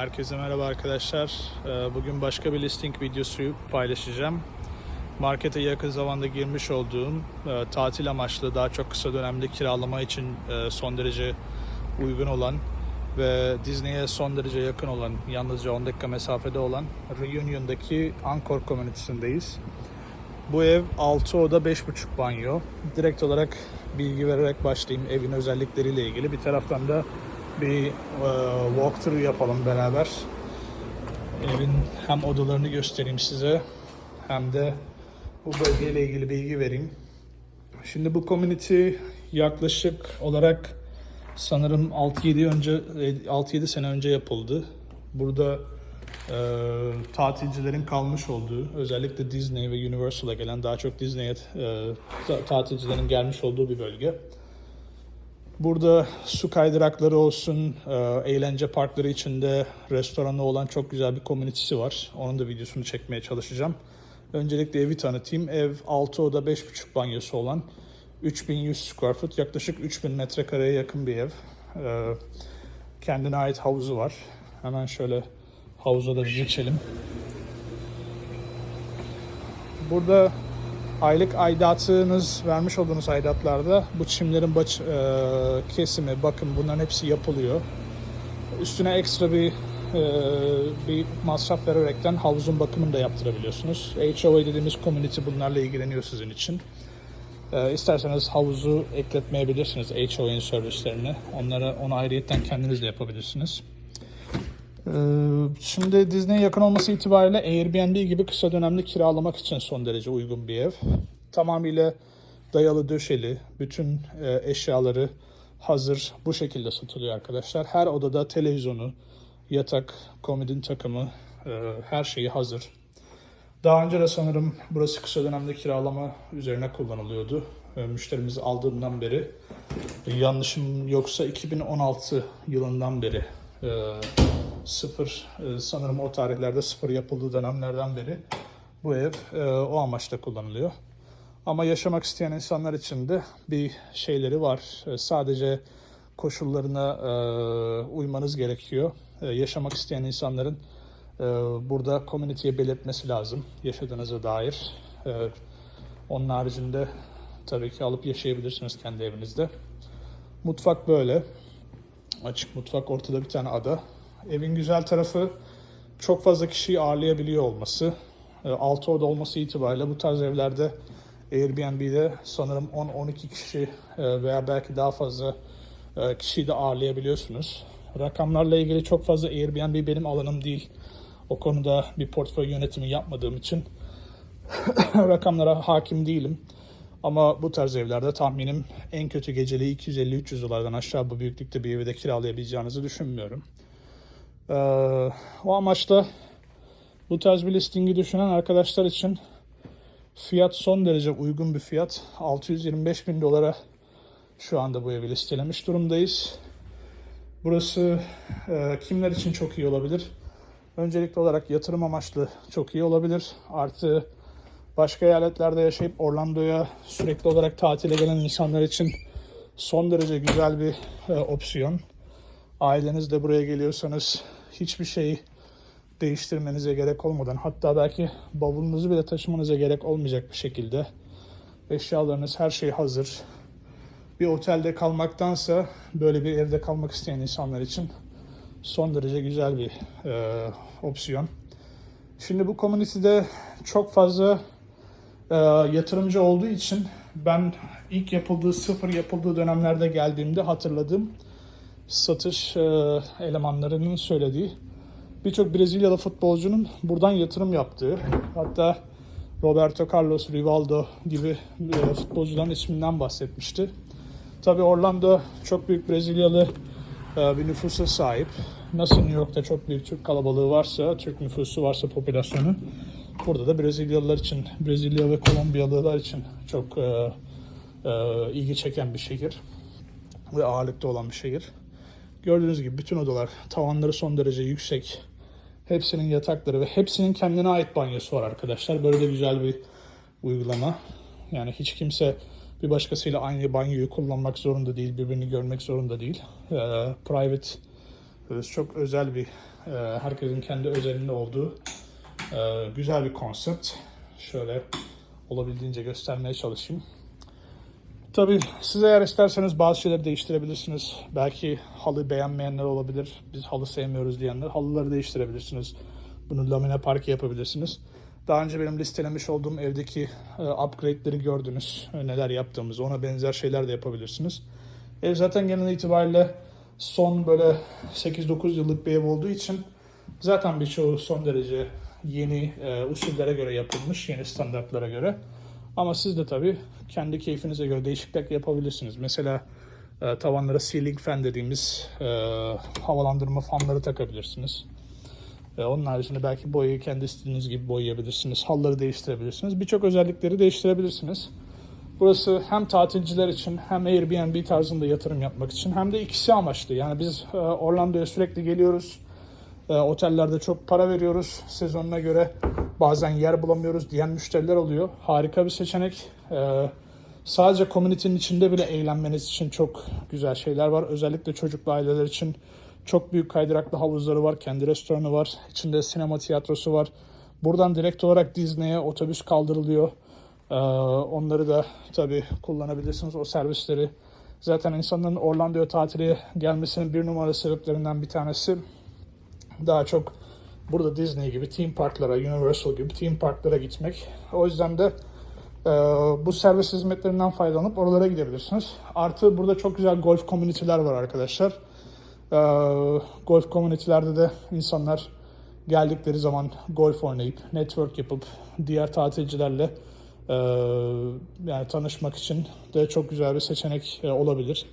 Herkese merhaba arkadaşlar. Ee, Bugün başka bir listing videosu paylaşacağım. Markete yakın zamanda girmiş olduğum e, tatil amaçlı daha çok kısa dönemde kiralama için e, son derece uygun olan ve Disney'e son derece yakın olan, yalnızca 10 dakika mesafede olan Reunion'daki Angkor Community'sindeyiz. Bu ev 6 oda 5,5 banyo. Direkt olarak bilgi vererek başlayayım evin özellikleriyle ilgili. Bir taraftan da bir e, walkthrough yapalım beraber. Evin hem odalarını göstereyim size hem de bu bölgeyle ilgili bilgi vereyim. Şimdi bu community yaklaşık olarak sanırım 6-7 önce 6-7 sene önce yapıldı. Burada e, tatilcilerin kalmış olduğu, özellikle Disney ve Universal'a gelen daha çok Disney'e e, ta- tatilcilerin gelmiş olduğu bir bölge. Burada su kaydırakları olsun, e, eğlence parkları içinde restoranı olan çok güzel bir komünitesi var. Onun da videosunu çekmeye çalışacağım. Öncelikle evi tanıtayım. Ev 6 oda 5,5 banyosu olan 3100 square foot, yaklaşık 3000 metrekareye yakın bir ev. E, Kendine ait havuzu var. Hemen şöyle havuza da geçelim. Burada aylık aidatınız vermiş olduğunuz aidatlarda bu çimlerin baş, e, kesimi, bakım bunların hepsi yapılıyor. Üstüne ekstra bir e, bir masraf vererekten havuzun bakımını da yaptırabiliyorsunuz. HOA dediğimiz community bunlarla ilgileniyor sizin için. E, isterseniz havuzu ekletmeyebilirsiniz HOA'nın servislerine. Onlara onu ayrıyetten kendiniz de yapabilirsiniz. Ee, Şimdi Disney'e yakın olması itibariyle Airbnb gibi kısa dönemli kiralamak için son derece uygun bir ev. Tamamıyla dayalı döşeli, bütün e, eşyaları hazır bu şekilde satılıyor arkadaşlar. Her odada televizyonu, yatak, komodin takımı, e, her şeyi hazır. Daha önce de sanırım burası kısa dönemde kiralama üzerine kullanılıyordu. E, Müşterimiz aldığından beri yanlışım yoksa 2016 yılından beri sıfır e, sanırım o tarihlerde sıfır yapıldığı dönemlerden beri bu ev e, o amaçla kullanılıyor. Ama yaşamak isteyen insanlar için de bir şeyleri var. E, Sadece koşullarına uymanız gerekiyor. Yaşamak isteyen insanların burada community'ye belirtmesi lazım yaşadığınıza dair. Onun haricinde tabii ki alıp yaşayabilirsiniz kendi evinizde. Mutfak böyle. Açık mutfak, ortada bir tane ada. Evin güzel tarafı çok fazla kişiyi ağırlayabiliyor olması. 6 oda olması itibariyle bu tarz evlerde Airbnb'de sanırım 10-12 kişi e, veya belki daha fazla e, kişiyi de ağırlayabiliyorsunuz. Rakamlarla ilgili çok fazla Airbnb benim alanım değil. O konuda bir portföy yönetimi yapmadığım için rakamlara hakim değilim. Ama bu tarz evlerde tahminim en kötü geceliği 250-300 dolardan aşağı bu büyüklükte bir evi de kiralayabileceğinizi düşünmüyorum. Ee, o amaçla bu tarz bir listingi düşünen arkadaşlar için fiyat son derece uygun bir fiyat. 625 bin dolara şu anda bu evi listelemiş durumdayız. Burası e, kimler için çok iyi olabilir? Öncelikli olarak yatırım amaçlı çok iyi olabilir. Artı başka eyaletlerde yaşayıp Orlando'ya sürekli olarak tatile gelen insanlar için son derece güzel bir e, opsiyon. Aileniz de buraya geliyorsanız hiçbir şeyi değiştirmenize gerek olmadan hatta belki bavulunuzu bile taşımanıza gerek olmayacak bir şekilde eşyalarınız her şey hazır. Bir otelde kalmaktansa böyle bir evde kalmak isteyen insanlar için son derece güzel bir e, opsiyon. Şimdi bu komünitede çok fazla e, yatırımcı olduğu için ben ilk yapıldığı sıfır yapıldığı dönemlerde geldiğimde hatırladığım satış e, elemanlarının söylediği birçok Brezilyalı futbolcunun buradan yatırım yaptığı hatta Roberto Carlos, Rivaldo gibi e, futbolcuların isminden bahsetmişti. Tabii Orlando çok büyük Brezilyalı e, bir nüfusa sahip. Nasıl New York'ta çok büyük Türk kalabalığı varsa, Türk nüfusu varsa popülasyonu, burada da Brezilyalılar için, Brezilya ve Kolombiyalılar için çok e, e, ilgi çeken bir şehir ve ağırlıkta olan bir şehir. Gördüğünüz gibi bütün odalar tavanları son derece yüksek. Hepsinin yatakları ve hepsinin kendine ait banyosu var arkadaşlar. Böyle de güzel bir uygulama. Yani hiç kimse bir başkasıyla aynı banyoyu kullanmak zorunda değil, birbirini görmek zorunda değil. Ee, private Burası çok özel bir, e, herkesin kendi özelinde olduğu e, güzel bir konsept. Şöyle olabildiğince göstermeye çalışayım. Tabii siz eğer isterseniz bazı şeyleri değiştirebilirsiniz. Belki halı beğenmeyenler olabilir. Biz halı sevmiyoruz diyenler halıları değiştirebilirsiniz. Bunu lamine parke yapabilirsiniz. Daha önce benim listelemiş olduğum evdeki e, upgrade'leri gördünüz. E, neler yaptığımızı. Ona benzer şeyler de yapabilirsiniz. Ev zaten genel itibariyle son böyle 8-9 yıllık bir ev olduğu için zaten birçoğu son derece yeni e, usullere göre yapılmış, yeni standartlara göre. Ama siz de tabii kendi keyfinize göre değişiklik yapabilirsiniz. Mesela e, tavanlara ceiling fan dediğimiz e, havalandırma fanları takabilirsiniz. E, onun haricinde belki boyayı kendi istediğiniz gibi boyayabilirsiniz. Halları değiştirebilirsiniz. Birçok özellikleri değiştirebilirsiniz. Burası hem tatilciler için hem Airbnb tarzında yatırım yapmak için hem de ikisi amaçlı. Yani biz e, Orlando'ya sürekli geliyoruz. E, otellerde çok para veriyoruz sezonuna göre. Bazen yer bulamıyoruz diyen müşteriler oluyor. Harika bir seçenek. E, sadece community'nin içinde bile eğlenmeniz için çok güzel şeyler var. Özellikle çocuklu aileler için çok büyük kaydıraklı havuzları var. Kendi restoranı var. İçinde sinema tiyatrosu var. Buradan direkt olarak Disney'e otobüs kaldırılıyor. Ee, onları da tabii kullanabilirsiniz o servisleri. Zaten insanların Orlando'ya tatile gelmesinin bir numara sebeplerinden bir tanesi daha çok burada Disney gibi theme parklara, Universal gibi theme parklara gitmek. O yüzden de e, bu servis hizmetlerinden faydalanıp oralara gidebilirsiniz. Artı burada çok güzel golf komüniteler var arkadaşlar. E, golf komünitelerde de insanlar geldikleri zaman golf oynayıp, network yapıp diğer tatilcilerle e, yani tanışmak için de çok güzel bir seçenek e, olabilir.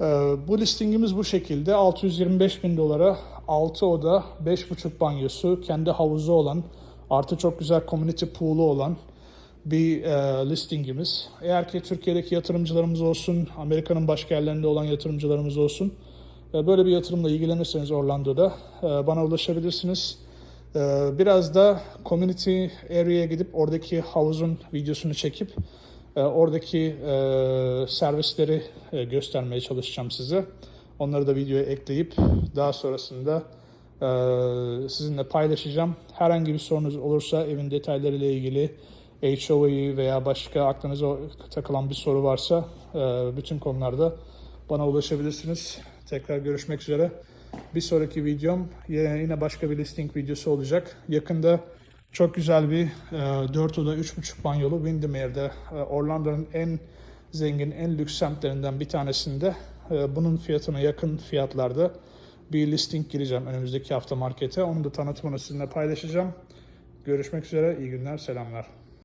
E, bu listingimiz bu şekilde. 625 bin dolara 6 oda, 5,5 banyosu, kendi havuzu olan, artı çok güzel community pool'u olan bir e, listingimiz. Eğer ki Türkiye'deki yatırımcılarımız olsun, Amerika'nın başka yerlerinde olan yatırımcılarımız olsun, e, böyle bir yatırımla ilgilenirseniz Orlando'da e, bana ulaşabilirsiniz. E, biraz da community area'ya gidip oradaki havuzun videosunu çekip oradaki e, servisleri e, göstermeye çalışacağım size. Onları da videoya ekleyip daha sonrasında e, sizinle paylaşacağım. Herhangi bir sorunuz olursa evin detaylarıyla ilgili HOA'yı veya başka aklınıza takılan bir soru varsa bütün konularda bana ulaşabilirsiniz. Tekrar görüşmek üzere. Bir sonraki videom yine başka bir listing videosu olacak. Yakında çok güzel bir e, 4 oda 3,5 banyolu Windmare'de e, Orlando'nun en zengin, en lüks semtlerinden bir tanesinde e, bunun fiyatına yakın fiyatlarda bir listing gireceğim önümüzdeki hafta markete. Onu da tanıtımını sizinle paylaşacağım. Görüşmek üzere, iyi günler, selamlar.